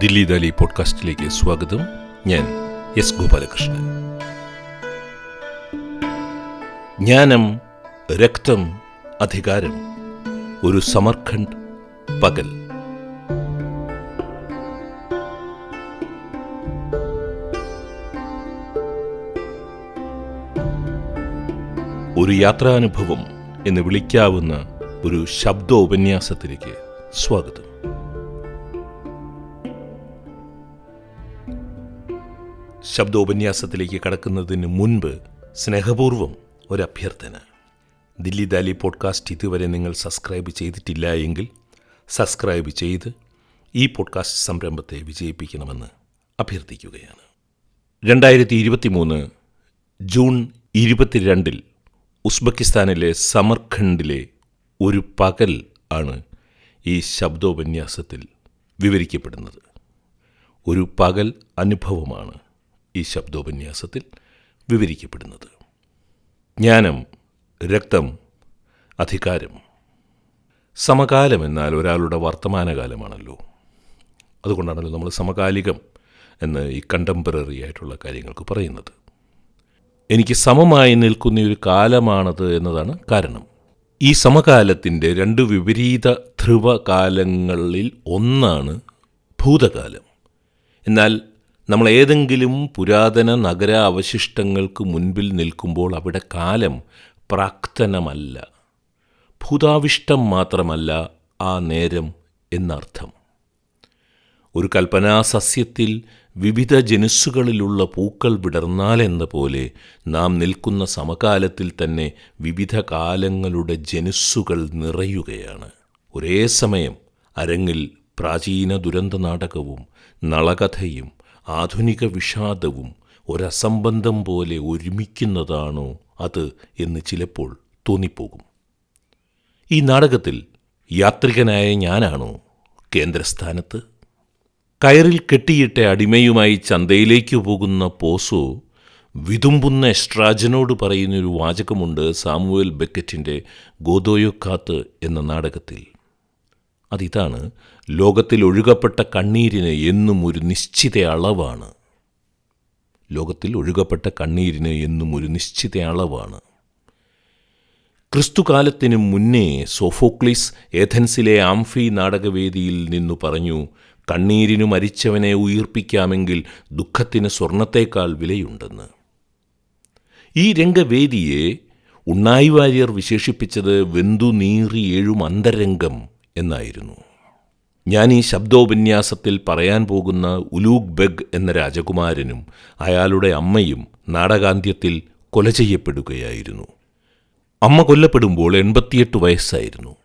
ദില്ലി ദാലി പോഡ്കാസ്റ്റിലേക്ക് സ്വാഗതം. ഞാൻ എസ് ഗോപാലകൃഷ്ണൻ. ജ്ഞാനം രക്തം അധികാരം ഒരു സമർഖണ്ഡ് പകൽ. ഒരു യാത്രാനുഭവം എന്ന് വിളിക്കാവുന്ന ഒരു ശബ്ദോപന്യാസത്തിലേക്ക് സ്വാഗതം. ശബ്ദോപന്യാസത്തിലേക്ക് കടക്കുന്നതിന് മുൻപ് സ്നേഹപൂർവം ഒരു അഭ്യർത്ഥന. ദില്ലി ദാലി പോഡ്കാസ്റ്റ് ഇതുവരെ നിങ്ങൾ സബ്സ്ക്രൈബ് ചെയ്തിട്ടില്ല എങ്കിൽ സബ്സ്ക്രൈബ് ചെയ്ത് ഈ പോഡ്കാസ്റ്റ് സംരംഭത്തെ വിജയിപ്പിക്കണമെന്ന് അഭ്യർത്ഥിക്കുകയാണ്. രണ്ടായിരത്തി ഇരുപത്തി മൂന്ന് ജൂൺ ഇരുപത്തിരണ്ടിൽ ഉസ്ബെക്കിസ്ഥാനിലെ സമർഖണ്ഡിലെ ഒരു പകൽ ആണ് ഈ ശബ്ദോപന്യാസത്തിൽ വിവരിക്കപ്പെടുന്നത്. ഒരു പകൽ അനുഭവമാണ്. ഈ ശബ്ദോപന്യാസത്തിൽ വിവരിക്കപ്പെടുന്നത്. ജ്ഞാനം രക്തം അധികാരം. സമകാലം എന്നാൽ ഒരാളുടെ വർത്തമാനകാലമാണല്ലോ. അതുകൊണ്ടാണല്ലോ നമ്മൾ സമകാലികം എന്ന് ഈ കണ്ടംപററി ആയിട്ടുള്ള കാര്യങ്ങൾക്ക് പറയുന്നത്. എനിക്ക് സമമായി നിൽക്കുന്ന ഒരു കാലമാണത് എന്നതാണ് കാരണം. ഈ സമകാലത്തിന്റെ രണ്ട് വിപരീത ധ്രുവകാലങ്ങളിൽ ഒന്നാണ് ഭൂതകാലം. എന്നാൽ നമ്മൾ ഏതെങ്കിലും പുരാതന നഗര അവശിഷ്ടങ്ങൾക്ക് മുൻപിൽ നിൽക്കുമ്പോൾ അവിടെ കാലം പ്രാക്തനമല്ല. ഭൂതാവിഷ്ടം മാത്രമല്ല ആ നേരം എന്നർത്ഥം. ഒരു കൽപ്പനാസസ്യത്തിൽ വിവിധ ജനുസ്സുകളിലുള്ള പൂക്കൾ വിടർന്നാലെന്ന പോലെ നാം നിൽക്കുന്ന സമകാലത്തിൽ തന്നെ വിവിധ കാലങ്ങളുടെ ജനുസ്സുകൾ നിറയുകയാണ്. ഒരേ സമയം അരങ്ങിൽ പ്രാചീന ദുരന്ത നാടകവും നളകഥയും ആധുനിക വിഷാദവും ഒരസംബന്ധം പോലെ ഒരുമിക്കുന്നതാണോ അത് എന്ന് ചിലപ്പോൾ തോന്നിപ്പോകും. ഈ നാടകത്തിൽ യാത്രികനായ ഞാനാണോ കേന്ദ്രസ്ഥാനത്ത്? കയറിൽ കെട്ടിയിട്ട അടിമയുമായി ചന്തയിലേക്ക് പോകുന്ന പോസോ വിതുമ്പുന്ന എസ്ട്രാജനോട് പറയുന്നൊരു വാചകമുണ്ട് സാമുവേൽ ബെക്കറ്റിന്റെ ഗോദോയൊക്കാത്ത് എന്ന നാടകത്തിൽ. അതിതാണ് ലോകത്തിൽ ഒഴുകപ്പെട്ട കണ്ണീരിന് എന്നും ഒരു നിശ്ചിത അളവാണ്. ലോകത്തിൽ ഒഴുകപ്പെട്ട കണ്ണീരിന് എന്നും ഒരു നിശ്ചിത അളവാണ്. ക്രിസ്തുകാലത്തിനു മുന്നേ സോഫോക്ലിസ് ഏഥൻസിലെ ആംഫി നാടകവേദിയിൽ നിന്നു പറഞ്ഞു കണ്ണീരിനു മരിച്ചവനെ ഉയർപ്പിക്കാമെങ്കിൽ ദുഃഖത്തിന് സ്വർണത്തേക്കാൾ വിലയുണ്ടെന്ന്. ഈ രംഗവേദിയെ ഉണ്ണായി വാര്യർ വിശേഷിപ്പിച്ചത് വെന്തു നീറി ഏഴും അന്തരംഗം എന്നായിരുന്നു. ഞാൻ ഈ ശബ്ദോപന്യാസത്തിൽ പറയാൻ പോകുന്ന ഉലൂഗ് ബെഗ് എന്ന രാജകുമാരനും അയാളുടെ അമ്മയും നാടകാന്ത്യത്തിൽ കൊല ചെയ്യപ്പെടുകയായിരുന്നു. അമ്മ കൊല്ലപ്പെടുമ്പോൾ എൺപത്തിയെട്ട് വയസ്സായിരുന്നു.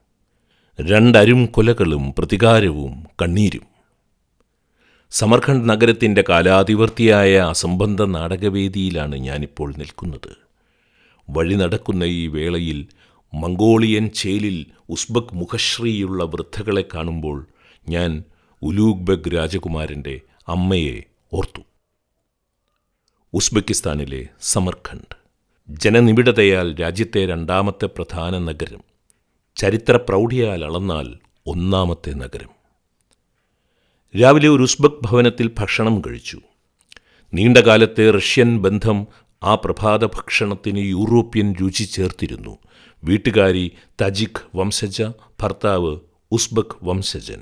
രണ്ടരും കൊലകളും പ്രതികാരവും കണ്ണീരും. സമർഖണ്ഡ് നഗരത്തിന്റെ കാലാതിവർത്തിയായ അസംബന്ധ നാടകവേദിയിലാണ് ഞാനിപ്പോൾ നിൽക്കുന്നത്. വഴി നടക്കുന്ന ഈ വേളയിൽ മംഗോളിയൻ ചേലിൽ ഉസ്ബക് മുഖശ്രീയുള്ള വൃദ്ധകളെ കാണുമ്പോൾ ഞാൻ ഉലൂഗ്ബഗ് രാജകുമാരന്റെ അമ്മയെ ഓർത്തു. ഉസ്ബെക്കിസ്ഥാനിലെ സമർഖണ്ഡ്. ജനനിബിഡതയാൽ രാജ്യത്തെ രണ്ടാമത്തെ പ്രധാന നഗരം. ചരിത്ര പ്രൗഢിയാൽ അളന്നാൽ ഒന്നാമത്തെ നഗരം. രാവിലെ ഒരു ഉസ്ബക് ഭവനത്തിൽ ഭക്ഷണം കഴിച്ചു. നീണ്ടകാലത്തെ റഷ്യൻ ബന്ധം ആ പ്രഭാത ഭക്ഷണത്തിന് യൂറോപ്യൻ രുചി ചേർത്തിരുന്നു. വീട്ടുകാരി തജിഖ് വംശജ ഭർത്താവ് ഉസ്ബക് വംശജൻ.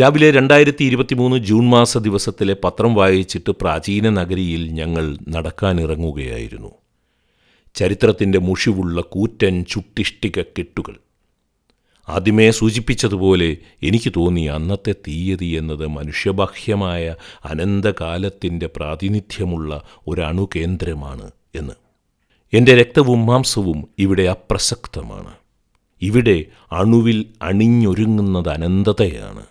രാവിലെ രണ്ടായിരത്തി ഇരുപത്തിമൂന്ന് ജൂൺ മാസ ദിവസത്തിലെ പത്രം വായിച്ചിട്ട് പ്രാചീന നഗരിയിൽ ഞങ്ങൾ നടക്കാനിറങ്ങുകയായിരുന്നു. ചരിത്രത്തിന്റെ മുഷിവുള്ള കൂറ്റൻ ചുട്ടിഷ്ടിക കെട്ടുകൾ. ആദ്യമേ സൂചിപ്പിച്ചതുപോലെ എനിക്ക് തോന്നി അന്നത്തെ തീയതി എന്നത് മനുഷ്യബാഹ്യമായ അനന്തകാലത്തിന്റെ പ്രാതിനിധ്യമുള്ള ഒരണുകേന്ദ്രമാണ് എന്ന്. എന്റെ രക്തവും മാംസവും ഇവിടെ അപ്രസക്തമാണ്. ഇവിടെ അണുവിൽ അണിഞ്ഞൊരുങ്ങുന്നത് അനന്തതയാണ്.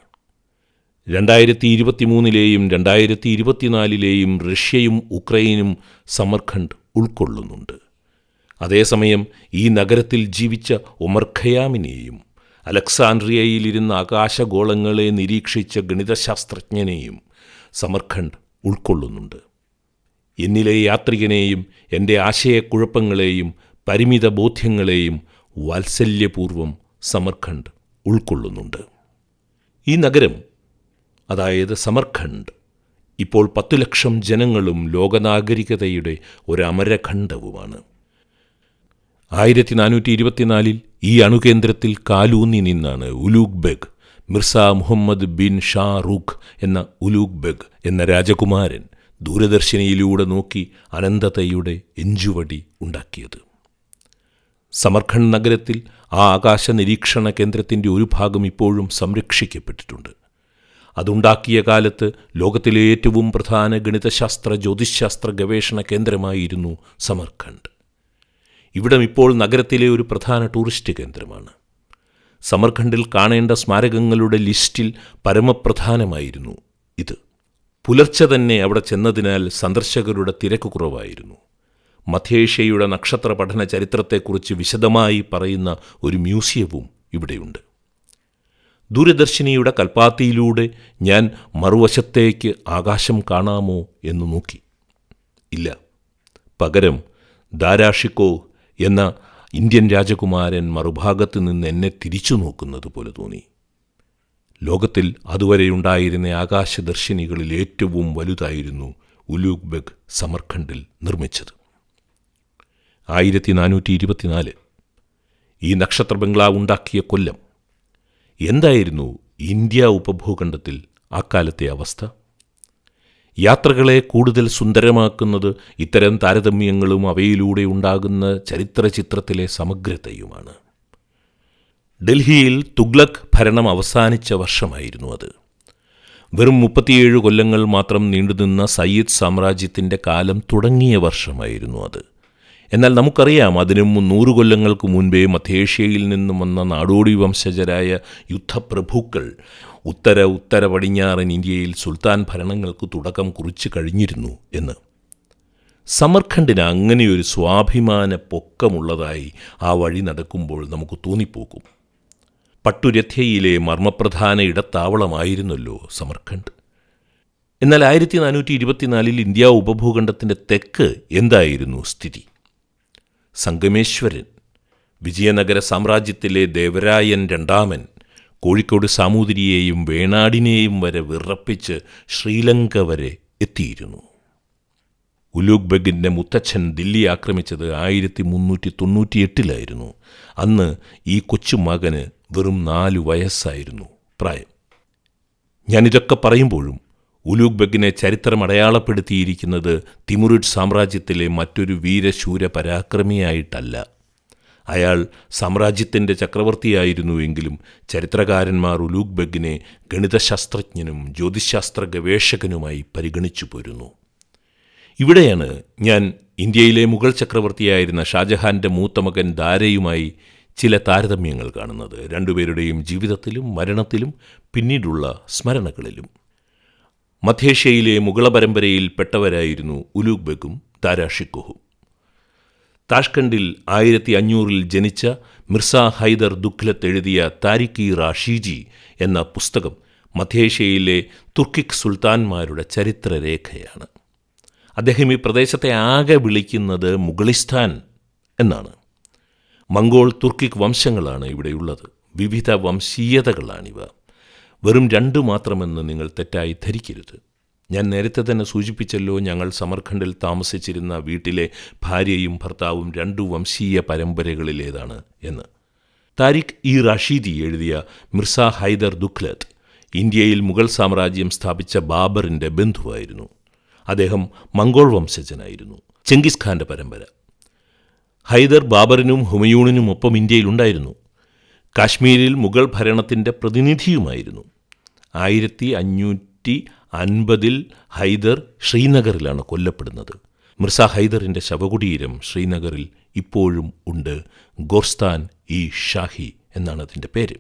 രണ്ടായിരത്തി ഇരുപത്തിമൂന്നിലെയും രണ്ടായിരത്തി ഇരുപത്തിനാലിലെയും റഷ്യയും ഉക്രൈനും സമർഖണ്ഡ് ഉൾക്കൊള്ളുന്നുണ്ട്. അതേസമയം ഈ നഗരത്തിൽ ജീവിച്ച ഒമർ ഖയാമിനെയും അലക്സാൻഡ്രിയയിലിരുന്ന ആകാശഗോളങ്ങളെ നിരീക്ഷിച്ച ഗണിതശാസ്ത്രജ്ഞനെയും സമർഖണ്ഡ് ഉൾക്കൊള്ളുന്നുണ്ട്. എന്നിലെ യാത്രികനെയും എന്റെ ആശയക്കുഴപ്പങ്ങളെയും പരിമിത ബോധ്യങ്ങളെയും വാത്സല്യപൂർവം സമർഖണ്ഡ് ഉൾക്കൊള്ളുന്നുണ്ട്. ഈ നഗരം അതായത് സമർഖണ്ഡ് ഇപ്പോൾ പത്തു ലക്ഷം ജനങ്ങളും ലോകനാഗരികതയുടെ ഒരു അമരഖണ്ഡവുമാണ്. ആയിരത്തി നാനൂറ്റി ഇരുപത്തിനാലിൽ ഈ അണുകേന്ദ്രത്തിൽ കാലൂന്നി നിന്നാണ് Ulugh Beg Mirza Muhammad bin Shah Rukh എന്ന ഉലൂഗ് ബെഗ് എന്ന രാജകുമാരൻ ദൂരദർശിനിയിലൂടെ നോക്കി അനന്തതയുടെ എഞ്ചുവടി ഉണ്ടാക്കിയത്. സമർഖണ്ഡ് നഗരത്തിൽ ആ ആകാശ നിരീക്ഷണ കേന്ദ്രത്തിന്റെ ഒരു ഭാഗം ഇപ്പോഴും സംരക്ഷിക്കപ്പെട്ടിട്ടുണ്ട്. അതുണ്ടാക്കിയ കാലത്ത് ലോകത്തിലെ ഏറ്റവും പ്രധാന ഗണിതശാസ്ത്ര ജ്യോതിശാസ്ത്ര ഗവേഷണ കേന്ദ്രമായിരുന്നു സമർഖണ്ഡ്. ഇവിടം ഇപ്പോൾ നഗരത്തിലെ ഒരു പ്രധാന ടൂറിസ്റ്റ് കേന്ദ്രമാണ്. സമർഖണ്ഡിൽ കാണേണ്ട സ്മാരകങ്ങളുടെ ലിസ്റ്റിൽ പരമപ്രധാനമായിരുന്നു ഇത്. പുലർച്ചെ തന്നെ അവിടെ ചെന്നതിനാൽ സന്ദർശകരുടെ തിരക്ക് കുറവായിരുന്നു. മധ്യേഷ്യയുടെ നക്ഷത്ര പഠന ചരിത്രത്തെക്കുറിച്ച് വിശദമായി പറയുന്ന ഒരു മ്യൂസിയവും ഇവിടെയുണ്ട്. ദൂരദർശിനിയുടെ കൽപ്പാത്തിയിലൂടെ ഞാൻ മറുവശത്തേക്ക് ആകാശം കാണാമോ എന്ന് നോക്കി. ഇല്ല. പകരം ദാരാഷിക്കോ എന്ന ഇന്ത്യൻ രാജകുമാരൻ മറുഭാഗത്ത് നിന്ന് എന്നെ തിരിച്ചു നോക്കുന്നത് പോലെ തോന്നി. ലോകത്തിൽ അതുവരെയുണ്ടായിരുന്ന ആകാശദർശിനികളിൽ ഏറ്റവും വലുതായിരുന്നു ഉലൂഗ് ബെഗ് സമർഖണ്ഡിൽ നിർമ്മിച്ചത്. ആയിരത്തി നാനൂറ്റി ഇരുപത്തിനാല് ഈ നക്ഷത്ര ബംഗ്ലാവ് ഉണ്ടാക്കിയ കൊല്ലം. എന്തായിരുന്നു ഇന്ത്യ ഉപഭൂഖണ്ഡത്തിൽ അക്കാലത്തെ അവസ്ഥ? യാത്രകളെ കൂടുതൽ സുന്ദരമാക്കുന്നത് ഇത്തരം താരതമ്യങ്ങളും അവയിലൂടെ ഉണ്ടാകുന്ന ചരിത്രചിത്രത്തിലെ സമഗ്രതയുമാണ്. ഡൽഹിയിൽ തുഗ്ലക് ഭരണം അവസാനിച്ച വർഷമായിരുന്നു അത്. വെറും മുപ്പത്തിയേഴ് കൊല്ലങ്ങൾ മാത്രം നീണ്ടുനിന്ന സയ്യിദ് സാമ്രാജ്യത്തിന്റെ കാലം തുടങ്ങിയ വർഷമായിരുന്നു അത്. എന്നാൽ നമുക്കറിയാം അതിനും നൂറു കൊല്ലങ്ങൾക്ക് മുൻപേ മധ്യേഷ്യയിൽ നിന്നും വന്ന നാടോടി വംശജരായ യുദ്ധപ്രഭുക്കൾ ഉത്തര ഉത്തര പടിഞ്ഞാറൻ ഇന്ത്യയിൽ സുൽത്താൻ ഭരണങ്ങൾക്ക് തുടക്കം കുറിച്ചു കഴിഞ്ഞിരുന്നു എന്ന്. സമർഖണ്ഡിന് അങ്ങനെയൊരു സ്വാഭിമാന പൊക്കമുള്ളതായി ആ വഴി നടക്കുമ്പോൾ നമുക്ക് തോന്നിപ്പോകും. പട്ടുരഥ്യയിലെ മർമ്മപ്രധാന ഇടത്താവളമായിരുന്നല്ലോ സമർഖണ്ഡ്. എന്നാൽ ആയിരത്തി നാനൂറ്റി ഇരുപത്തിനാലിൽ ഇന്ത്യ ഉപഭൂഖണ്ഡത്തിന്റെ തെക്ക് എന്തായിരുന്നു സ്ഥിതി? സംഗമേശ്വരൻ വിജയനഗര സാമ്രാജ്യത്തിലെ ദേവരായൻ രണ്ടാമൻ കോഴിക്കോട് സാമൂതിരിയെയും വേണാടിനെയും വരെ വിറപ്പിച്ച് ശ്രീലങ്ക വരെ എത്തിയിരുന്നു. ഉലൂഗ് ബഗിന്റെ മുത്തച്ഛൻ ദില്ലി ആക്രമിച്ചത് ആയിരത്തി മുന്നൂറ്റി തൊണ്ണൂറ്റിയെട്ടിലായിരുന്നു അന്ന് ഈ കൊച്ചുമകന് വെറും നാലു വയസ്സായിരുന്നു പ്രായം. ഞാനിതൊക്കെ പറയുമ്പോഴും ഉലൂഗ് ബെഗിനെ ചരിത്രം അടയാളപ്പെടുത്തിയിരിക്കുന്നത് തിമുറിഡ് സാമ്രാജ്യത്തിലെ മറ്റൊരു വീരശൂര പരാക്രമിയായിട്ടല്ല. അയാൾ സാമ്രാജ്യത്തിന്റെ ചക്രവർത്തിയായിരുന്നുവെങ്കിലും ചരിത്രകാരന്മാർ ഉലൂഗ് ബെഗിനെ ഗണിതശാസ്ത്രജ്ഞനും ജ്യോതിശാസ്ത്ര ഗവേഷകനുമായി പരിഗണിച്ചു പോരുന്നു. ഇവിടെയാണ് ഞാൻ ഇന്ത്യയിലെ മുഗൾ ചക്രവർത്തിയായിരുന്ന ഷാജഹാന്റെ മൂത്തമകൻ ദാരയുമായി ചില താരതമ്യങ്ങൾ കാണുന്നത് രണ്ടുപേരുടെയും ജീവിതത്തിലും മരണത്തിലും പിന്നീടുള്ള സ്മരണകളിലും. മധ്യേഷ്യയിലെ മുഗള പരമ്പരയിൽ പെട്ടവരായിരുന്നു ഉലൂഗ് ബെഗും താരാഷിക്കുഹും താഷ്കണ്ടിൽ ആയിരത്തി അഞ്ഞൂറിൽ ജനിച്ച മിർസ ഹൈദർ ദുഖ്ലത്ത് എഴുതിയ താരിഖി റാഷീജി എന്ന പുസ്തകം മധ്യേഷ്യയിലെ തുർക്കിക് സുൽത്താൻമാരുടെ ചരിത്രരേഖയാണ്. അദ്ദേഹം ഈ പ്രദേശത്തെ ആകെ വിളിക്കുന്നത് മുഗളിസ്ഥാൻ എന്നാണ്. മംഗോൾ തുർക്കിക് വംശങ്ങളാണ് ഇവിടെയുള്ളത്. വിവിധ വംശീയതകളാണിവ. വെറും രണ്ടു മാത്രമെന്ന് നിങ്ങൾ തെറ്റായി ധരിക്കരുത്. ഞാൻ നേരത്തെ തന്നെ സൂചിപ്പിച്ചല്ലോ ഞങ്ങൾ സമർഖണ്ഡിൽ താമസിച്ചിരുന്ന വീട്ടിലെ ഭാര്യയും ഭർത്താവും രണ്ടു വംശീയ പരമ്പരകളിലേതാണ് എന്ന്. താരിഖ് ഇ റാഷീദി എഴുതിയ മിർസ ഹൈദർ ദുഖ്ലത്ത് ഇന്ത്യയിൽ മുഗൾ സാമ്രാജ്യം സ്ഥാപിച്ച ബാബറിന്റെ ബന്ധുവായിരുന്നു. അദ്ദേഹം മംഗോൾ വംശജനായിരുന്നു. ചെങ്കിസ് ഖാന്റെ പരമ്പര. ഹൈദർ ബാബറിനും ഹുമയൂണിനും ഒപ്പം ഇന്ത്യയിലുണ്ടായിരുന്നു കാശ്മീരിൽ മുഗൾ ഭരണത്തിന്റെ പ്രതിനിധിയുമായിരുന്നു. ആയിരത്തി അഞ്ഞൂറ്റി അൻപതിൽ ഹൈദർ ശ്രീനഗറിലാണ് കൊല്ലപ്പെടുന്നത്. മിർസ ഹൈദറിന്റെ ശവകുടീരം ശ്രീനഗറിൽ ഇപ്പോഴും ഉണ്ട്. ഗോർസ്ഥാൻ ഇ ഷാഹി എന്നാണ് അതിന്റെ പേര്.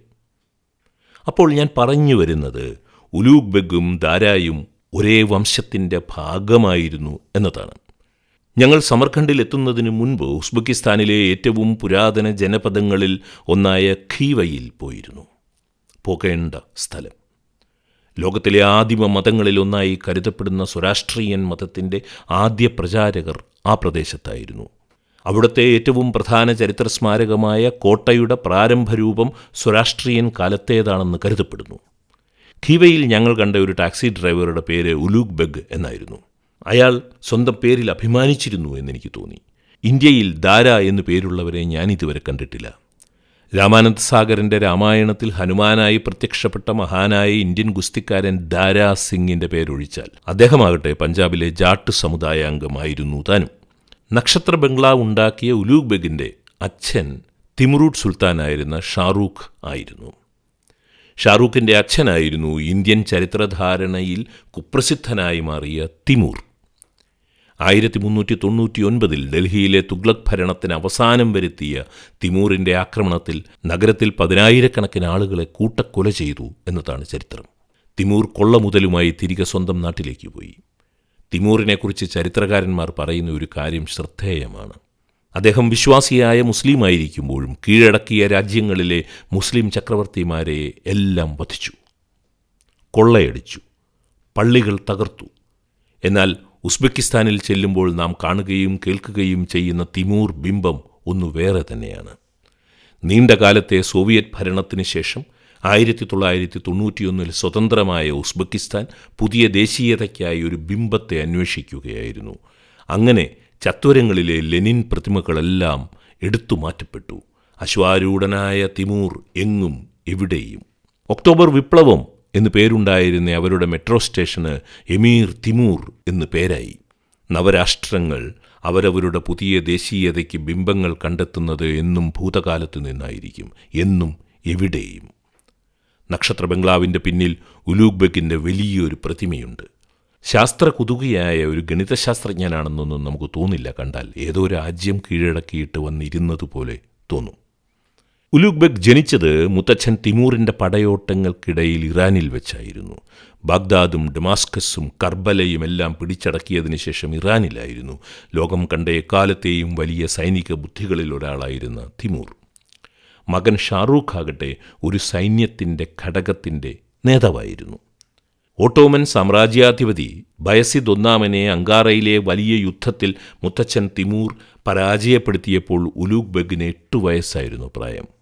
അപ്പോൾ ഞാൻ പറഞ്ഞു വരുന്നത് ഉലൂഗ് ബെഗും ദാരായും ഒരേ വംശത്തിന്റെ ഭാഗമായിരുന്നു എന്നതാണ്. ഞങ്ങൾ സമർഖണ്ഡിൽ എത്തുന്നതിന് മുൻപ് ഉസ്ബെക്കിസ്ഥാനിലെ ഏറ്റവും പുരാതന ജനപദങ്ങളിൽ ഒന്നായ ഖീവയിൽ പോയിരുന്നു. പോകേണ്ട സ്ഥലം. ലോകത്തിലെ ആദിമ മതങ്ങളിലൊന്നായി കരുതപ്പെടുന്ന സ്വരാഷ്ട്രീയൻ മതത്തിന്റെ ആദ്യ പ്രചാരകർ ആ പ്രദേശത്തായിരുന്നു. അവിടുത്തെ ഏറ്റവും പ്രധാന ചരിത്ര സ്മാരകമായ കോട്ടയുടെ പ്രാരംഭരൂപം സ്വരാഷ്ട്രീയൻ കാലത്തേതാണെന്ന് കരുതപ്പെടുന്നു. ഖീവയിൽ ഞങ്ങൾ കണ്ട ഒരു ടാക്സി ഡ്രൈവറുടെ പേര് ഉലൂഗ് ബെഗ് എന്നായിരുന്നു. അയാൾ സ്വന്തം പേരിൽ അഭിമാനിച്ചിരുന്നു എന്നെനിക്ക് തോന്നി. ഇന്ത്യയിൽ ദാര എന്നു പേരുള്ളവരെ ഞാൻ ഇതുവരെ കണ്ടിട്ടില്ല. രാമാനന്ദ സാഗറിന്റെ രാമായണത്തിൽ ഹനുമാനായി പ്രത്യക്ഷപ്പെട്ട മഹാനായ ഇന്ത്യൻ ഗുസ്തിക്കാരൻ ദാരാ സിംഗിന്റെ പേരൊഴിച്ചാൽ അദ്ദേഹമാകട്ടെ പഞ്ചാബിലെ ജാട്ട് സമുദായ അംഗമായിരുന്നു താനും. നക്ഷത്ര ബംഗ്ലാവ് ഉണ്ടാക്കിയ ഉലൂഗ് ബെഗിന്റെ അച്ഛൻ തിമുറൂട്ട് സുൽത്താനായിരുന്ന ഷാറൂഖ് ആയിരുന്നു. ഷാറൂഖിന്റെ അച്ഛനായിരുന്നു ഇന്ത്യൻ ചരിത്രധാരണയിൽ കുപ്രസിദ്ധനായി മാറിയ തിമൂർ. ആയിരത്തി മുന്നൂറ്റി തൊണ്ണൂറ്റി ഒൻപതിൽ ഡൽഹിയിലെ തുഗ്ലക് ഭരണത്തിന് അവസാനം വരുത്തിയ തിമൂറിന്റെ ആക്രമണത്തിൽ നഗരത്തിൽ പതിനായിരക്കണക്കിന് ആളുകളെ കൂട്ടക്കൊല ചെയ്തു എന്നതാണ് ചരിത്രം. തിമൂർ കൊള്ള മുതലുമായി തിരികെ സ്വന്തം നാട്ടിലേക്ക് പോയി. തിമൂറിനെക്കുറിച്ച് ചരിത്രകാരന്മാർ പറയുന്ന ഒരു കാര്യം ശ്രദ്ധേയമാണ്. അദ്ദേഹം വിശ്വാസിയായ മുസ്ലിമായിരിക്കുമ്പോഴും കീഴടക്കിയ രാജ്യങ്ങളിലെ മുസ്ലിം ചക്രവർത്തിമാരെ എല്ലാം വധിച്ചു. കൊള്ളയടിച്ചു. പള്ളികൾ തകർത്തു. എന്നാൽ ഉസ്ബെക്കിസ്ഥാനിൽ ചെല്ലുമ്പോൾ നാം കാണുകയും കേൾക്കുകയും ചെയ്യുന്ന തിമൂർ ബിംബം ഒന്നു വേറെ തന്നെയാണ്. നീണ്ട കാലത്തെ സോവിയറ്റ് ഭരണത്തിന് ശേഷം ആയിരത്തി തൊള്ളായിരത്തി തൊണ്ണൂറ്റിയൊന്നിൽ സ്വതന്ത്രമായ ഉസ്ബെക്കിസ്ഥാൻ പുതിയ ദേശീയതയ്ക്കായി ഒരു ബിംബത്തെ അന്വേഷിക്കുകയായിരുന്നു. അങ്ങനെ ചത്വരങ്ങളിലെ ലെനിൻ പ്രതിമകളെല്ലാം എടുത്തു മാറ്റപ്പെട്ടു. അശ്വാരൂഢനായ തിമൂർ എങ്ങും എവിടെയും. ഒക്ടോബർ വിപ്ലവം എന്ന് പേരുണ്ടായിരുന്ന അവരുടെ മെട്രോ സ്റ്റേഷന് എമീർ തിമൂർ എന്ന് പേരായി. നവരാഷ്ട്രങ്ങൾ അവരവരുടെ പുതിയ ദേശീയതയ്ക്ക് ബിംബങ്ങൾ കണ്ടെത്തുന്നത് എന്നും ഭൂതകാലത്തു നിന്നായിരിക്കും എന്നും എവിടെയും. നക്ഷത്ര ബംഗ്ലാവിന്റെ പിന്നിൽ ഉലൂഗ് വലിയൊരു പ്രതിമയുണ്ട്. ശാസ്ത്ര കുതുകയായ ഒരു ഗണിതശാസ്ത്രജ്ഞനാണെന്നൊന്നും നമുക്ക് തോന്നില്ല കണ്ടാൽ ഏതോ രാജ്യം കീഴടക്കിയിട്ട് വന്നിരുന്നതുപോലെ തോന്നും. ഉലൂഗ് ബെഗ് ജനിച്ചത് മുത്തച്ഛൻ തിമൂറിന്റെ പടയോട്ടങ്ങൾക്കിടയിൽ ഇറാനിൽ വെച്ചായിരുന്നു. ബാഗ്ദാദും ഡമാസ്കസും കർബലയും എല്ലാം പിടിച്ചടക്കിയതിന് ശേഷം ഇറാനിലായിരുന്നു. ലോകം കണ്ട എക്കാലത്തെയും വലിയ സൈനിക ബുദ്ധികളിൽ ഒരാളായിരുന്ന തിമൂർ. മകൻ ഷാറൂഖ് ആകട്ടെ ഒരു സൈന്യത്തിന്റെ ഘടകത്തിന്റെ നേതാവായിരുന്നു. ഓട്ടോമൻ സാമ്രാജ്യാധിപതി ബയസിദ് ഒന്നാമനെ അങ്കാറയിലെ വലിയ യുദ്ധത്തിൽ മുത്തച്ഛൻ തിമൂർ പരാജയപ്പെടുത്തിയപ്പോൾ ഉലൂഗ് ബെഗിന് എട്ടു വയസ്സായിരുന്നു പ്രായം.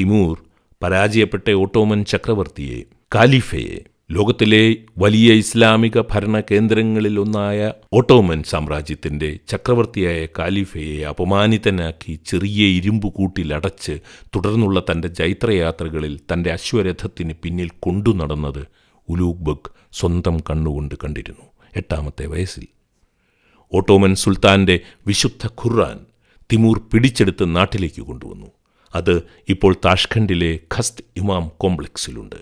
തിമൂർ പരാജയപ്പെട്ട ഓട്ടോമൻ ചക്രവർത്തിയെ കാലിഫയെ ലോകത്തിലെ വലിയ ഇസ്ലാമിക ഭരണ കേന്ദ്രങ്ങളിലൊന്നായ ഓട്ടോമൻ സാമ്രാജ്യത്തിന്റെ ചക്രവർത്തിയായ കാലിഫയെ അപമാനിതനാക്കി ചെറിയ ഇരുമ്പുകൂട്ടിലടച്ച് തുടർന്നുള്ള തന്റെ ജൈത്രയാത്രകളിൽ തന്റെ അശ്വരഥത്തിന് പിന്നിൽ കൊണ്ടു നടന്നത് ഉലൂഗ് സ്വന്തം കണ്ണുകൊണ്ട് കണ്ടിരുന്നു. എട്ടാമത്തെ വയസ്സിൽ. ഓട്ടോമൻ സുൽത്താന്റെ വിശുദ്ധ ഖുർആൻ തിമൂർ പിടിച്ചെടുത്ത് നാട്ടിലേക്ക് കൊണ്ടുവന്നു. അത് ഇപ്പോൾ താഷ്ഖണ്ഡിലെ ഖസ്ത് ഇമാം കോംപ്ലക്സിലുണ്ട്.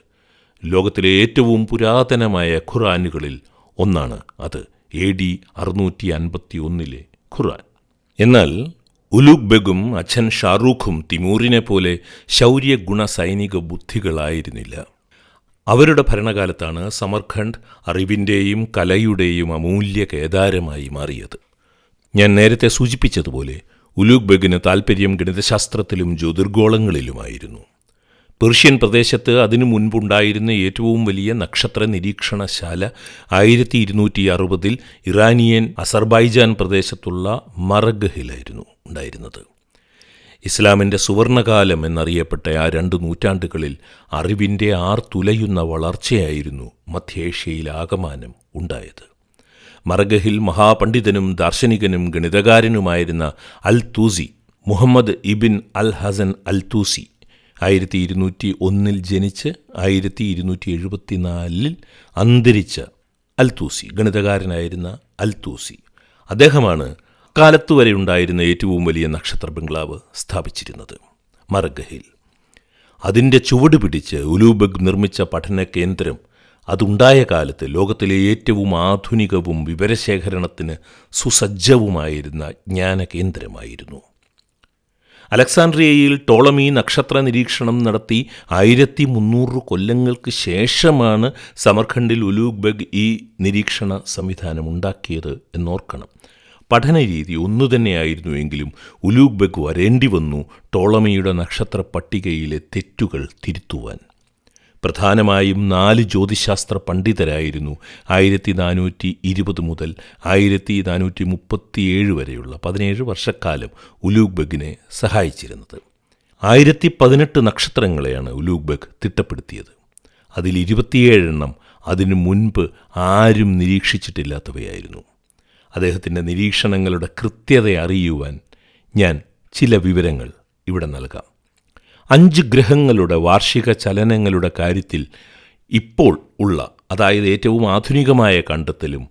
ലോകത്തിലെ ഏറ്റവും പുരാതനമായ ഖുറാനുകളിൽ ഒന്നാണ് അത് എ ഡി അറുന്നൂറ്റി അൻപത്തി ഒന്നിലെ ഖുറാൻ എന്നാൽ ഉലൂഗ് ബെഗും അച്ഛൻ ഷാറൂഖും തിമൂറിനെ പോലെ ശൗര്യഗുണ സൈനിക ബുദ്ധികളായിരുന്നില്ല. അവരുടെ ഭരണകാലത്താണ് സമർഖണ്ഡ് അറിവിന്റെയും കലയുടെയും അമൂല്യ കേദാരമായി മാറിയത്. ഞാൻ നേരത്തെ സൂചിപ്പിച്ചതുപോലെ ഉലൂഗ് ബെഗിന് താൽപ്പര്യം ഗണിതശാസ്ത്രത്തിലും ജ്യോതിർഗോളങ്ങളിലുമായിരുന്നു. പേർഷ്യൻ പ്രദേശത്ത് അതിനു മുൻപുണ്ടായിരുന്ന ഏറ്റവും വലിയ നക്ഷത്ര നിരീക്ഷണശാല ആയിരത്തി ഇരുന്നൂറ്റി അറുപതിൽ ഇറാനിയൻ അസർബൈജാൻ പ്രദേശത്തുള്ള മറഗഹിലായിരുന്നു ഉണ്ടായിരുന്നത്. ഇസ്ലാമിന്റെ സുവർണകാലം എന്നറിയപ്പെട്ട ആ രണ്ട് നൂറ്റാണ്ടുകളിൽ അറിവിന്റെ ആർ തുലയുന്ന വളർച്ചയായിരുന്നു മധ്യേഷ്യയിൽ ആകമാനം ഉണ്ടായത്. മറഗഹിൽ മഹാപണ്ഡിതനും ദാർശനികനും ഗണിതകാരനുമായിരുന്ന അൽ തൂസി മുഹമ്മദ് ഇബിൻ അൽ ഹസൻ അൽ തൂസി ആയിരത്തി ഇരുന്നൂറ്റി ഒന്നിൽ ജനിച്ച് ആയിരത്തി ഇരുന്നൂറ്റി എഴുപത്തിനാലിൽ അന്തരിച്ച അൽ തൂസി ഗണിതകാരനായിരുന്ന അൽ തൂസി അദ്ദേഹമാണ് കാലത്തു വരെ ഉണ്ടായിരുന്ന ഏറ്റവും വലിയ നക്ഷത്ര ബംഗ്ലാവ് സ്ഥാപിച്ചിരുന്നത് മർഗഹിൽ അതിന്റെ ചുവട് പിടിച്ച് ഉലൂബഗ് നിർമ്മിച്ച പഠന കേന്ദ്രം അതുണ്ടായ കാലത്ത് ലോകത്തിലെ ഏറ്റവും ആധുനികവും വിവരശേഖരണത്തിന് സുസജ്ജവുമായിരുന്ന ജ്ഞാനകേന്ദ്രമായിരുന്നു. അലക്സാണ്ട്രിയയിൽ ടോളമി നക്ഷത്ര നിരീക്ഷണം നടത്തി ആയിരത്തി മുന്നൂറ് കൊല്ലങ്ങൾക്ക് ശേഷമാണ് സമർഖണ്ഡിൽ ഉലൂഗ്ബഗ് ഈ നിരീക്ഷണ സംവിധാനം ഉണ്ടാക്കിയത് എന്നോർക്കണം. പഠനരീതി ഒന്നു തന്നെയായിരുന്നുവെങ്കിലും എങ്കിലും ബഗ് വരേണ്ടി വന്നു ടോളമിയുടെ നക്ഷത്ര പട്ടികയിലെ തെറ്റുകൾ തിരുത്തുവാൻ. പ്രധാനമായും നാല് ജ്യോതിശാസ്ത്ര പണ്ഡിതരായിരുന്നു. ആയിരത്തി നാനൂറ്റി ഇരുപത് മുതൽ ആയിരത്തി നാനൂറ്റി മുപ്പത്തിയേഴ് വരെയുള്ള പതിനേഴ് വർഷക്കാലം ഉലൂഗ് ബഗിനെ സഹായിച്ചിരുന്നത്. ആയിരത്തി പതിനെട്ട് നക്ഷത്രങ്ങളെയാണ് ഉലൂഗ് ബഗ് തിട്ടപ്പെടുത്തിയത്. അതിൽ ഇരുപത്തിയേഴെണ്ണം അതിനു മുൻപ് ആരും നിരീക്ഷിച്ചിട്ടില്ലാത്തവയായിരുന്നു. അദ്ദേഹത്തിന്റെ നിരീക്ഷണങ്ങളുടെ കൃത്യത അറിയുവാൻ ഞാൻ ചില വിവരങ്ങൾ ഇവിടെ നൽകാം. അഞ്ച് ഗ്രഹങ്ങളുടെ വാർഷിക ചലനങ്ങളുടെ കാര്യത്തിൽ ഇപ്പോൾ ഉള്ള അതായത് ഏറ്റവും ആധുനികമായ കണ്ടെത്തലും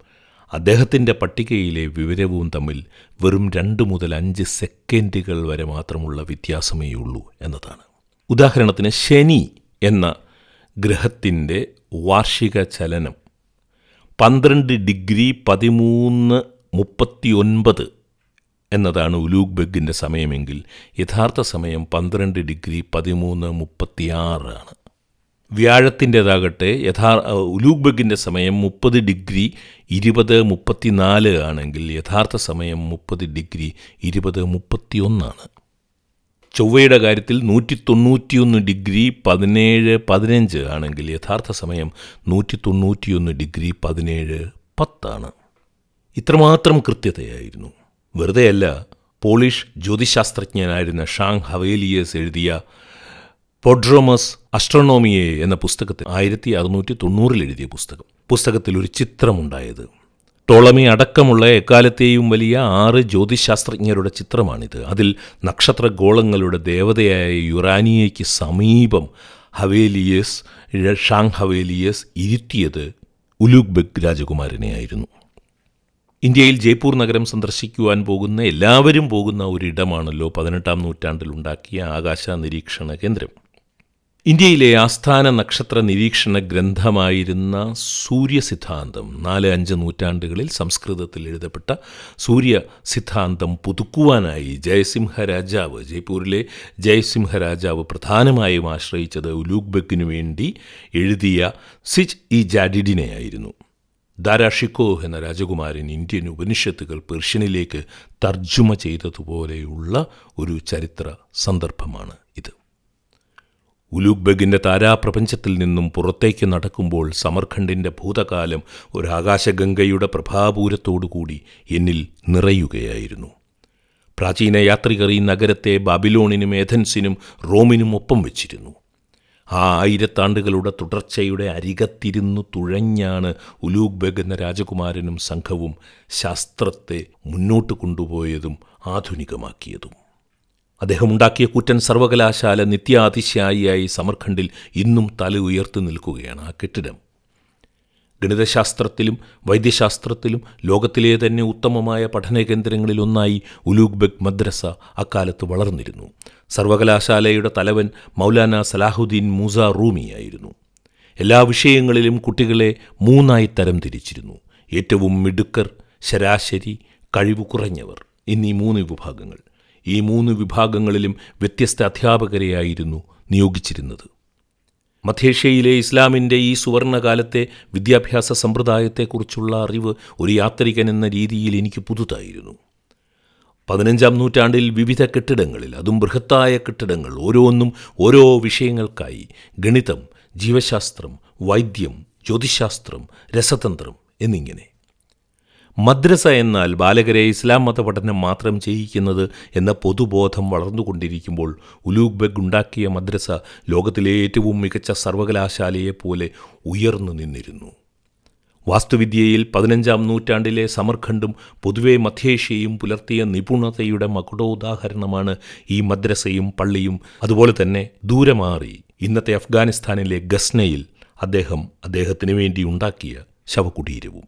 അദ്ദേഹത്തിന്റെ പട്ടികയിലെ വിവരവും തമ്മിൽ വെറും രണ്ട് മുതൽ അഞ്ച് സെക്കൻഡുകൾ വരെ മാത്രമുള്ള വ്യത്യാസമേ ഉള്ളൂ എന്നതാണ്. ഉദാഹരണത്തിന് ശനി എന്ന ഗ്രഹത്തിന്റെ വാർഷിക ചലനം പന്ത്രണ്ട് ഡിഗ്രി പതിമൂന്ന് മുപ്പത്തി ഒൻപത് എന്നതാണ് ഉലൂഗ് ബെഗിന്റെ സമയമെങ്കിൽ യഥാർത്ഥ സമയം പന്ത്രണ്ട് ഡിഗ്രി പതിമൂന്ന് മുപ്പത്തിയാറാണ് വ്യാഴത്തിന്റേതാകട്ടെ യഥാ ഉലൂഗ് ബെഗിന്റെ സമയം മുപ്പത് ഡിഗ്രി ഇരുപത് മുപ്പത്തിനാല് ആണെങ്കിൽ യഥാർത്ഥ സമയം മുപ്പത് ഡിഗ്രി ഇരുപത് മുപ്പത്തിയൊന്നാണ്. ചൊവ്വയുടെ കാര്യത്തിൽ നൂറ്റി തൊണ്ണൂറ്റിയൊന്ന് ഡിഗ്രി പതിനേഴ് പതിനഞ്ച് ആണെങ്കിൽ യഥാർത്ഥ സമയം നൂറ്റി തൊണ്ണൂറ്റിയൊന്ന് ഡിഗ്രി പതിനേഴ് പത്താണ് ഇത്രമാത്രം കൃത്യതയായിരുന്നു. വെറുതെയല്ല പോളിഷ് ജ്യോതിശാസ്ത്രജ്ഞനായിരുന്ന ഷാങ് ഹവേലിയസ് എഴുതിയ പൊഡ്രോമസ് അസ്ട്രോണോമിയെ എന്ന പുസ്തകത്തിൽ ആയിരത്തി അറുന്നൂറ്റി തൊണ്ണൂറിൽ എഴുതിയ പുസ്തകം. പുസ്തകത്തിൽ ഒരു ചിത്രമുണ്ടായത്. ടോളമി അടക്കമുള്ള എക്കാലത്തെയും വലിയ ആറ് ജ്യോതിശാസ്ത്രജ്ഞരുടെ ചിത്രമാണിത്. അതിൽ നക്ഷത്രഗോളങ്ങളുടെ ദേവതയായ യുറാനിയയ്ക്ക് സമീപം ഹവേലിയസ് ഷാങ് ഹവേലിയസ് ഇരുത്തിയത് ഉലൂഗ് ബെഗ് രാജകുമാരനെയായിരുന്നു. ഇന്ത്യയിൽ ജയ്പൂർ നഗരം സന്ദർശിക്കുവാൻ പോകുന്ന എല്ലാവരും പോകുന്ന ഒരിടമാണല്ലോ പതിനെട്ടാം നൂറ്റാണ്ടിൽ ഉണ്ടാക്കിയ ആകാശ നിരീക്ഷണ കേന്ദ്രം. ഇന്ത്യയിലെ ആസ്ഥാന നക്ഷത്ര നിരീക്ഷണ ഗ്രന്ഥമായിരുന്ന സൂര്യ സിദ്ധാന്തം നാല് അഞ്ച് നൂറ്റാണ്ടുകളിൽ സംസ്കൃതത്തിൽ എഴുതപ്പെട്ട സൂര്യ സിദ്ധാന്തം പുതുക്കുവാനായി ജയസിംഹ രാജാവ് ജയ്പൂരിലെ ജയസിംഹ രാജാവ് പ്രധാനമായും ആശ്രയിച്ചത് ഉലൂഗ് ബെക്കിനു വേണ്ടി എഴുതിയ സിജ് ഇ ജാഡിഡിനെയായിരുന്നു. ദാരാഷിക്കോ എന്ന രാജകുമാരൻ ഇന്ത്യൻ ഉപനിഷത്തുകൾ പേർഷ്യനിലേക്ക് തർജുമ ചെയ്തതുപോലെയുള്ള ഒരു ചരിത്ര സന്ദർഭമാണ് ഇത്. ഉലൂഗ് ബെഗിന്റെ താരാപ്രപഞ്ചത്തിൽ നിന്നും പുറത്തേക്ക് നടക്കുമ്പോൾ സമർഖണ്ഡിന്റെ ഭൂതകാലം ഒരു ആകാശഗംഗയുടെ പ്രഭാപൂരത്തോടുകൂടി എന്നിൽ നിറയുകയായിരുന്നു. പ്രാചീന യാത്രികർ ഈ നഗരത്തെ ബാബിലോണിനും ഏഥൻസിനും റോമിനും ഒപ്പം വെച്ചിരുന്നു. ആ ആയിരത്താണ്ടുകളുടെ തുടർച്ചയുടെ അരികത്തിരുന്നു തുഴഞ്ഞാണ് ഉലൂഗ് ബെഗ് എന്ന രാജകുമാരനും സംഘവും ശാസ്ത്രത്തെ മുന്നോട്ട് കൊണ്ടുപോയതും ആധുനികമാക്കിയതും. അദ്ദേഹം ഉണ്ടാക്കിയ കൂറ്റൻ സർവകലാശാല നിത്യാതിശായിയായി സമർഖണ്ഡിൽ ഇന്നും തല ഉയർത്തി നിൽക്കുകയാണ് ആ കെട്ടിടം. ഗണിതശാസ്ത്രത്തിലും വൈദ്യശാസ്ത്രത്തിലും ലോകത്തിലെ തന്നെ ഉത്തമമായ പഠനകേന്ദ്രങ്ങളിലൊന്നായി ഉലൂഗ് ബെഗ് മദ്രസ അക്കാലത്ത് വളർന്നിരുന്നു. സർവകലാശാലയുടെ തലവൻ മൗലാന സലാഹുദ്ദീൻ മൂസ റൂമിയായിരുന്നു എല്ലാ വിഷയങ്ങളിലും കുട്ടികളെ മൂന്നായി തരം തിരിച്ചിരുന്നു. ഏറ്റവും മിടുക്കർ ശരാശരി കഴിവു കുറഞ്ഞവർ. എന്നീ മൂന്ന് വിഭാഗങ്ങൾ. ഈ മൂന്ന് വിഭാഗങ്ങളിലും വ്യത്യസ്ത അധ്യാപകരെയായിരുന്നു നിയോഗിച്ചിരുന്നത്. മധ്യേഷ്യയിലെ ഇസ്ലാമിന്റെ ഈ സുവർണകാലത്തെ വിദ്യാഭ്യാസ സമ്പ്രദായത്തെക്കുറിച്ചുള്ള അറിവ് ഒരു യാത്രികൻ എന്ന രീതിയിൽ എനിക്ക് പുതുതായിരുന്നു. പതിനഞ്ചാം നൂറ്റാണ്ടിൽ വിവിധ കെട്ടിടങ്ങളിൽ അതും ബൃഹത്തായ കെട്ടിടങ്ങൾ ഓരോന്നും ഓരോ വിഷയങ്ങൾക്കായി ഗണിതം ജീവശാസ്ത്രം വൈദ്യം ജ്യോതിശാസ്ത്രം രസതന്ത്രം എന്നിങ്ങനെ. മദ്രസ എന്നാൽ ബാലകരെ ഇസ്ലാം മത പഠനം മാത്രം ചെയ്യിക്കുന്നത് എന്ന പൊതുബോധം വളർന്നുകൊണ്ടിരിക്കുമ്പോൾ ഉലൂഗ് ബെഗ് ഉണ്ടാക്കിയ മദ്രസ ലോകത്തിലെ ഏറ്റവും മികച്ച സർവകലാശാലയെപ്പോലെ ഉയർന്നു നിന്നിരുന്നു. വാസ്തുവിദ്യയിൽ പതിനഞ്ചാം നൂറ്റാണ്ടിലെ സമർഖണ്ഡും പൊതുവെ മധ്യേഷ്യയും പുലർത്തിയ നിപുണതയുടെ മകുടോദാഹരണമാണ് ഈ മദ്രസയും പള്ളിയും. അതുപോലെ തന്നെ ദൂരമാറി ഇന്നത്തെ അഫ്ഗാനിസ്ഥാനിലെ ഗസ്നയിൽ അദ്ദേഹം അദ്ദേഹത്തിന് വേണ്ടി ഉണ്ടാക്കിയ ശവകുടീരവും.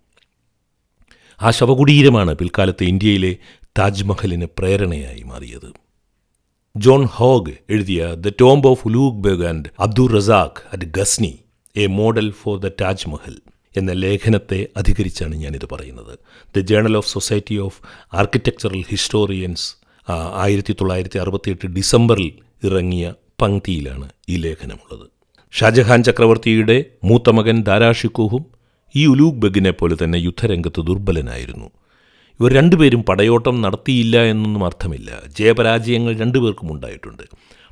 ആ ശവകുടീരമാണ് പിൽക്കാലത്ത് ഇന്ത്യയിലെ താജ്മഹലിന് പ്രേരണയായി മാറിയത്. ജോൺ ഹോഗ് എഴുതിയ the tomb of Ulugh Beg and Abdul Razzaq at Ghazni a model for the Taj Mahal. എന്ന ലേഖനത്തെ അധികരിച്ചാണ് ഞാനിത് പറയുന്നത്. The journal of society of architectural historians ആയിരത്തി തൊള്ളായിരത്തി അറുപത്തിയെട്ട് ഡിസംബറിൽ ഇറങ്ങിയ പങ്ക്തിയിലാണ് ഈ ലേഖനമുള്ളത്. ഷാജഹാൻ ചക്രവർത്തിയുടെ മൂത്ത മകൻ ദാരാഷിക്കോഹും ഈ ഉലൂഗ് ബെഗിനെ പോലെ തന്നെ യുദ്ധരംഗത്ത് ദുർബലനായിരുന്നു. ഇവർ രണ്ടുപേരും പടയോട്ടം നടത്തിയില്ല എന്നൊന്നും അർത്ഥമില്ല. ജയപരാജയങ്ങൾ രണ്ടുപേർക്കും ഉണ്ടായിട്ടുണ്ട്.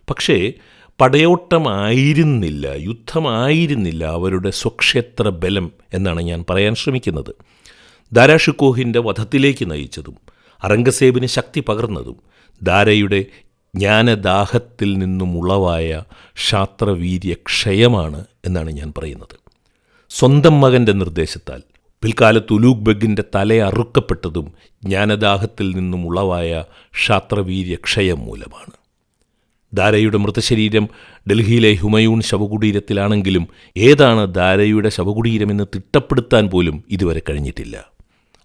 പക്ഷേ പടയോട്ടമായിരുന്നില്ല യുദ്ധമായിരുന്നില്ല അവരുടെ സ്വക്ഷേത്ര ബലം എന്നാണ് ഞാൻ പറയാൻ ശ്രമിക്കുന്നത്. ദാരാഷിക്കോഹിന്റെ വധത്തിലേക്ക് നയിച്ചതും അറംഗസേബിന് ശക്തി പകർന്നതും ദാരയുടെ ജ്ഞാനദാഹത്തിൽ നിന്നും ഉളവായ ക്ഷയമാണ് എന്നാണ് ഞാൻ പറയുന്നത്. സ്വന്തം മകന്റെ നിർദ്ദേശത്താൽ പിൽക്കാലത്ത് ഉലൂഗ് ബെഗിന്റെ തല അറുക്കപ്പെട്ടതും ജ്ഞാനദാഹത്തിൽ നിന്നും ഉളവായ ക്ഷാത്രവീര്യക്ഷയം മൂലമാണ്. ദാരയുടെ മൃതശരീരം ഡൽഹിയിലെ ഹുമയൂൺ ശവകുടീരത്തിലാണെങ്കിലും ഏതാണ് ദാരയുടെ ശവകുടീരമെന്ന് തിട്ടപ്പെടുത്താൻ പോലും ഇതുവരെ കഴിഞ്ഞിട്ടില്ല.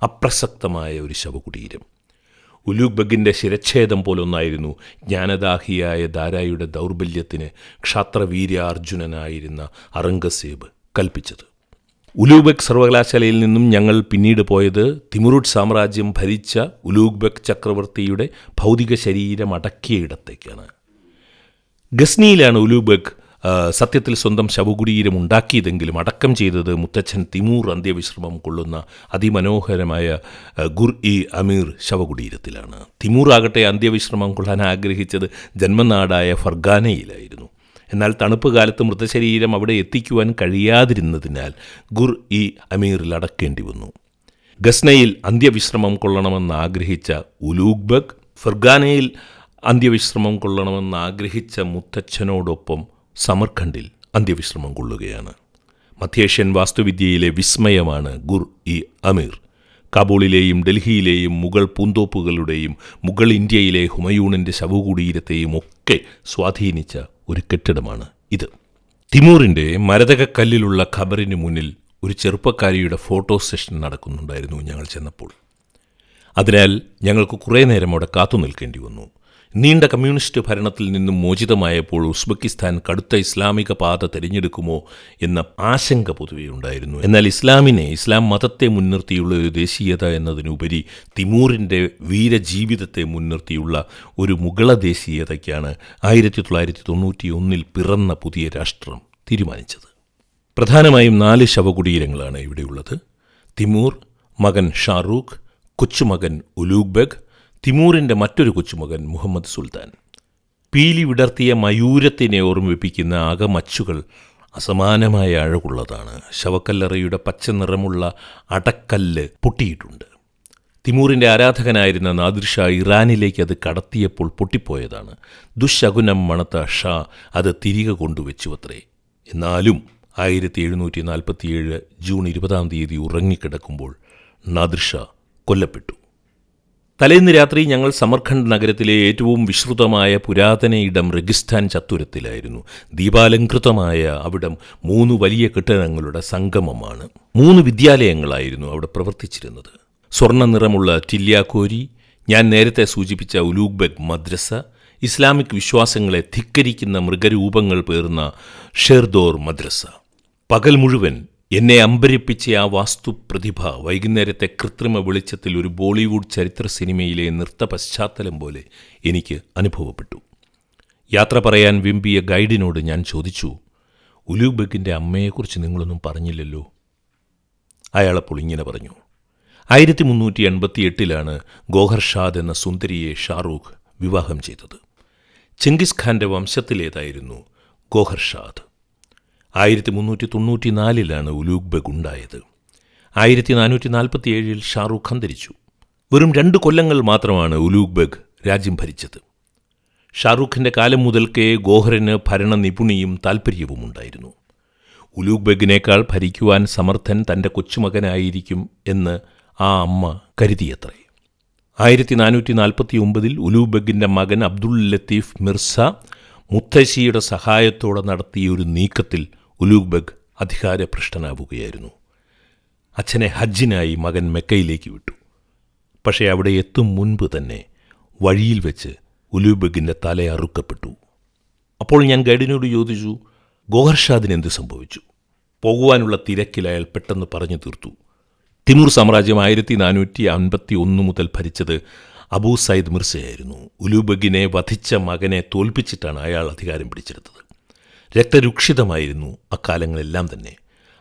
അപ്രസക്തമായ ഒരു ശവകുടീരം. ഉലൂഗ് ബഗിന്റെ ശിരച്ഛേദം പോലൊന്നായിരുന്നു ജ്ഞാനദാഹിയായ ദാരായുടെ ദൗർബല്യത്തിന് ക്ഷാത്രവീര്യാർജുനനായിരുന്ന അറംഗസേബ് കൽപ്പിച്ചത്. ഉലൂബെക് സർവകലാശാലയിൽ നിന്നും ഞങ്ങൾ പിന്നീട് പോയത് തിമുറുഡ് സാമ്രാജ്യം ഭരിച്ച ഉലൂഗ്ബെക് ചക്രവർത്തിയുടെ ഭൗതിക ശരീരം അടക്കിയ ഇടത്തേക്കാണ്. ഗസ്നിയിലാണ് ഉലൂബക് സത്യത്തിൽ സ്വന്തം ശവകുടീരം ഉണ്ടാക്കിയതെങ്കിലും അടക്കം ചെയ്തത് മുത്തച്ഛൻ തിമൂർ അന്ത്യവിശ്രമം കൊള്ളുന്ന അതിമനോഹരമായ ഗുർ ഇ അമീർ ശവകുടീരത്തിലാണ്. തിമൂർ ആകട്ടെ അന്ത്യവിശ്രമം കൊള്ളാൻ ആഗ്രഹിച്ചത് ജന്മനാടായ ഫർഗാനയിലായിരുന്നു. എന്നാൽ തണുപ്പ് കാലത്ത് മൃതശരീരം അവിടെ എത്തിക്കുവാൻ കഴിയാതിരുന്നതിനാൽ ഗുർ ഇ അമീറിൽ അടക്കേണ്ടി വന്നു. ഗസ്നയിൽ അന്ത്യവിശ്രമം കൊള്ളണമെന്ന് ആഗ്രഹിച്ച ഉലൂഗ്ബഗ് ഫർഗാനയിൽ അന്ത്യവിശ്രമം കൊള്ളണമെന്ന് ആഗ്രഹിച്ച മുത്തച്ഛനോടൊപ്പം സമർഖണ്ഡിൽ അന്ത്യവിശ്രമം കൊള്ളുകയാണ്. മധ്യേഷ്യൻ വാസ്തുവിദ്യയിലെ വിസ്മയമാണ് ഗുർ ഇ അമീർ. കാബൂളിലെയും ഡൽഹിയിലെയും മുഗൾ പൂന്തോപ്പുകളുടെയും മുഗൾ ഇന്ത്യയിലെ ഹുമയൂണിന്റെ ശവകുടീരത്തെയും ഒക്കെ സ്വാധീനിച്ച ഒരു കെട്ടിടമാണ് ഇത്. തിമൂറിന്റെ മരതകക്കല്ലിലുള്ള ഖബറിന് മുന്നിൽ ഒരു ചെറുപ്പക്കാരിയുടെ ഫോട്ടോ സെഷൻ നടക്കുന്നുണ്ടായിരുന്നു ഞങ്ങൾ ചെന്നപ്പോൾ. അതിനാൽ ഞങ്ങൾക്ക് കുറേ നേരം അവിടെ കാത്തു നിൽക്കേണ്ടി വന്നു. നീണ്ട കമ്മ്യൂണിസ്റ്റ് ഭരണത്തിൽ നിന്നും മോചിതമായപ്പോൾ ഉസ്ബെക്കിസ്ഥാൻ കടുത്ത ഇസ്ലാമിക പാത തിരഞ്ഞെടുക്കുമോ എന്ന ആശങ്ക പൊതുവെ ഉണ്ടായിരുന്നു. എന്നാൽ ഇസ്ലാമിനെ ഇസ്ലാം മതത്തെ മുൻനിർത്തിയുള്ള ഒരു ദേശീയത എന്നതിനുപരി തിമൂറിന്റെ വീരജീവിതത്തെ മുൻനിർത്തിയുള്ള ഒരു മുഗള ദേശീയതയ്ക്കാണ് ആയിരത്തി തൊള്ളായിരത്തി തൊണ്ണൂറ്റി ഒന്നിൽ പിറന്ന പുതിയ രാഷ്ട്രം തീരുമാനിച്ചത്. പ്രധാനമായും നാല് ശവകുടീരങ്ങളാണ് ഇവിടെയുള്ളത്. തിമൂർ മകൻ ഷാറൂഖ് കൊച്ചുമകൻ ഉലൂഗ് ബെഗ് തിമൂറിന്റെ മറ്റൊരു കൊച്ചുമകൻ മുഹമ്മദ് സുൽത്താൻ. പീലി വിടർത്തിയ മയൂരത്തിനെ ഓർമ്മിപ്പിക്കുന്ന അകമച്ചുകൾ അസമാനമായ അഴകുള്ളതാണ്. ശവക്കല്ലറയുടെ പച്ച നിറമുള്ള അടക്കല്ല് പൊട്ടിയിട്ടുണ്ട്. തിമൂറിന്റെ ആരാധകനായിരുന്ന നാദിർ ഷാ ഇറാനിലേക്ക് അത് കടത്തിയപ്പോൾ പൊട്ടിപ്പോയതാണ്. ദുശകുനം മണത്ത ഷാ അത് തിരികെ കൊണ്ടുവച്ചു അത്രേ എന്നാലും ആയിരത്തി എഴുന്നൂറ്റി നാൽപ്പത്തിയേഴ് ജൂൺ ഇരുപതാം തീയതി ഉറങ്ങിക്കിടക്കുമ്പോൾ നാദിർ ഷാ കൊല്ലപ്പെട്ടു. തലേന്ന് രാത്രി ഞങ്ങൾ സമർഖണ്ഡ് നഗരത്തിലെ ഏറ്റവും വിശ്രുതമായ പുരാതന ഇടം റെഗിസ്ഥാൻ ചത്തുരത്തിലായിരുന്നു. ദീപാലംകൃതമായ അവിടം മൂന്ന് വലിയ കെട്ടിടങ്ങളുടെ സംഗമമാണ്. മൂന്ന് വിദ്യാലയങ്ങളായിരുന്നു അവിടെ പ്രവർത്തിച്ചിരുന്നത്. സ്വർണ നിറമുള്ള ടില്യാക്കോരി ഞാൻ നേരത്തെ സൂചിപ്പിച്ച ഉലൂഗ്ബെഗ് മദ്രസ ഇസ്ലാമിക് വിശ്വാസങ്ങളെ ധിക്കരിക്കുന്ന മൃഗരൂപങ്ങൾ പേർന്ന ഷെർദോർ മദ്രസ. പകൽ മുഴുവൻ എന്നെ അമ്പരിപ്പിച്ച ആ വാസ്തുപ്രതിഭ വൈകുന്നേരത്തെ കൃത്രിമ വെളിച്ചത്തിൽ ഒരു ബോളിവുഡ് ചരിത്ര സിനിമയിലെ നൃത്ത പശ്ചാത്തലം പോലെ എനിക്ക് അനുഭവപ്പെട്ടു. യാത്ര പറയാൻ വിമ്പിയ ഗൈഡിനോട് ഞാൻ ചോദിച്ചു ഉലൂബക്കിന്റെ അമ്മയെക്കുറിച്ച് നിങ്ങളൊന്നും പറഞ്ഞില്ലല്ലോ? അയാളപ്പോൾ ഇങ്ങനെ പറഞ്ഞു ആയിരത്തി മുന്നൂറ്റി എൺപത്തി എട്ടിലാണ് ഗോഹർഷാദ് എന്ന സുന്ദരിയെ ഷാറൂഖ് വിവാഹം ചെയ്തത്. ചെങ്കിസ് ഖാന്റെ വംശത്തിലേതായിരുന്നു ഗോഹർഷാദ്. ആയിരത്തി മുന്നൂറ്റി തൊണ്ണൂറ്റി നാലിലാണ് ഉലൂഗ് ബെഗ് ഉണ്ടായത്. ആയിരത്തി നാനൂറ്റി നാൽപ്പത്തി ഏഴിൽ ഷാറൂഖ് അന്തരിച്ചു. വെറും രണ്ട് കൊല്ലങ്ങൾ മാത്രമാണ് ഉലൂഗ് ബെഗ് രാജ്യം ഭരിച്ചത്. ഷാറൂഖിന്റെ കാലം മുതൽക്കേ ഗോഹറിന് ഭരണ നിപുണിയും താൽപ്പര്യവും ഉണ്ടായിരുന്നു ഉലൂഗ് ബെഗിനേക്കാൾ ഭരിക്കുവാൻ സമർത്ഥൻ തന്റെ കൊച്ചുമകനായിരിക്കും എന്ന് ആ അമ്മ കരുതിയത്രേ. ആയിരത്തി നാനൂറ്റി നാൽപ്പത്തി ഒമ്പതിൽ ഉലൂഗ് ബെഗിന്റെ മകൻ അബ്ദുൾ ലത്തീഫ് മിർസ മുത്തശ്ശിയുടെ സഹായത്തോടെ നടത്തിയ ഒരു നീക്കത്തിൽ ഉലൂഗ് ബെഗ് അധികാരഭ്രഷ്ടനാവുകയായിരുന്നു അച്ഛനെ ഹജ്ജിനായി മകൻ മെക്കയിലേക്ക് വിട്ടു. പക്ഷേ അവിടെ എത്തും മുൻപ് തന്നെ വഴിയിൽ വെച്ച് ഉലൂബഗിന്റെ തല അറുക്കപ്പെട്ടു. അപ്പോൾ ഞാൻ ഗൈഡിനോട് ചോദിച്ചു ഗോഹർഷാദിന് എന്ത് സംഭവിച്ചു? പോകുവാനുള്ള തിരക്കിൽ പെട്ടെന്ന് പറഞ്ഞു തീർത്തു. തിമൂർ സാമ്രാജ്യം ആയിരത്തി നാനൂറ്റി അൻപത്തി ഒന്ന് മുതൽ ഭരിച്ചത് അബൂ സയ്യിദ് മിർസയായിരുന്നു. ഉലൂബഗിനെ വധിച്ച മകനെ തോൽപ്പിച്ചിട്ടാണ് അയാൾ അധികാരം പിടിച്ചെടുത്തത്. രക്തരുക്ഷിതമായിരുന്നു അക്കാലങ്ങളെല്ലാം തന്നെ.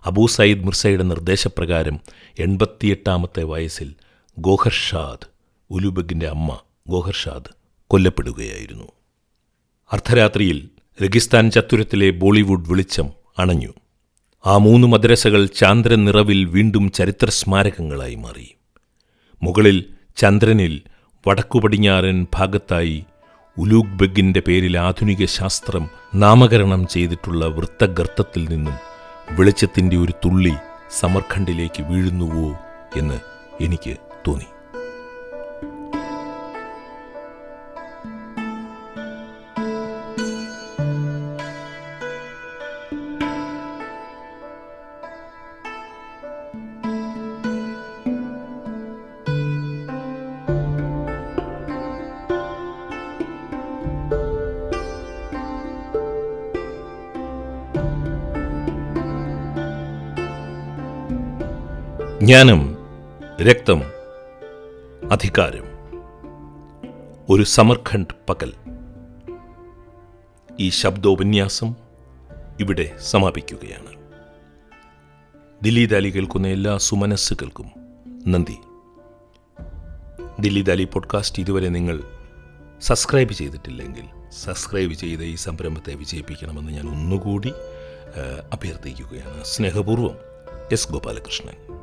അബൂ സയ്യിദ് മിർസയുടെ നിർദ്ദേശപ്രകാരം എൺപത്തിയെട്ടാമത്തെ വയസ്സിൽ ഗോഹർഷാദ് ഉലുബഗിന്റെ അമ്മ ഗോഹർഷാദ് കൊല്ലപ്പെടുകയായിരുന്നു. അർദ്ധരാത്രിയിൽ രഗിസ്ഥാൻ ചത്തുരത്തിലെ ബോളിവുഡ് വെളിച്ചം അണഞ്ഞു. ആ മൂന്ന് മദ്രസകൾ ചാന്ദ്രൻ നിറവിൽ വീണ്ടും ചരിത്ര സ്മാരകങ്ങളായി മാറി. മുകളിൽ ചന്ദ്രനിൽ വടക്കുപടിഞ്ഞാറൻ ഭാഗത്തായി ഉലൂഗ് ബെഗിന്റെ പേരിൽ ആധുനിക ശാസ്ത്രം നാമകരണം ചെയ്തിട്ടുള്ള വൃത്തഗർത്തത്തിൽ നിന്നും വെളിച്ചത്തിന്റെ ഒരു തുള്ളി സമർഖണ്ഡിലേക്ക് വീഴുന്നുവോ എന്ന് എനിക്ക് തോന്നി. ജ്ഞാനം രക്തം അധികാരം. ഒരു സമർഖണ്ഡ് പകൽ. ഈ ശബ്ദോപന്യാസം ഇവിടെ സമാപിക്കുകയാണ്. ദില്ലി ദാലി കേൾക്കുന്ന എല്ലാ സുമനസ്സുകൾക്കും നന്ദി. ദില്ലി ദാലി പോഡ്കാസ്റ്റ് ഇതുവരെ നിങ്ങൾ സബ്സ്ക്രൈബ് ചെയ്തിട്ടില്ലെങ്കിൽ സബ്സ്ക്രൈബ് ചെയ്ത് ഈ സംരംഭത്തെ വിജയിപ്പിക്കണമെന്ന് ഞാൻ ഒന്നുകൂടി അഭ്യർത്ഥിക്കുകയാണ്. സ്നേഹപൂർവം എസ് ഗോപാലകൃഷ്ണൻ.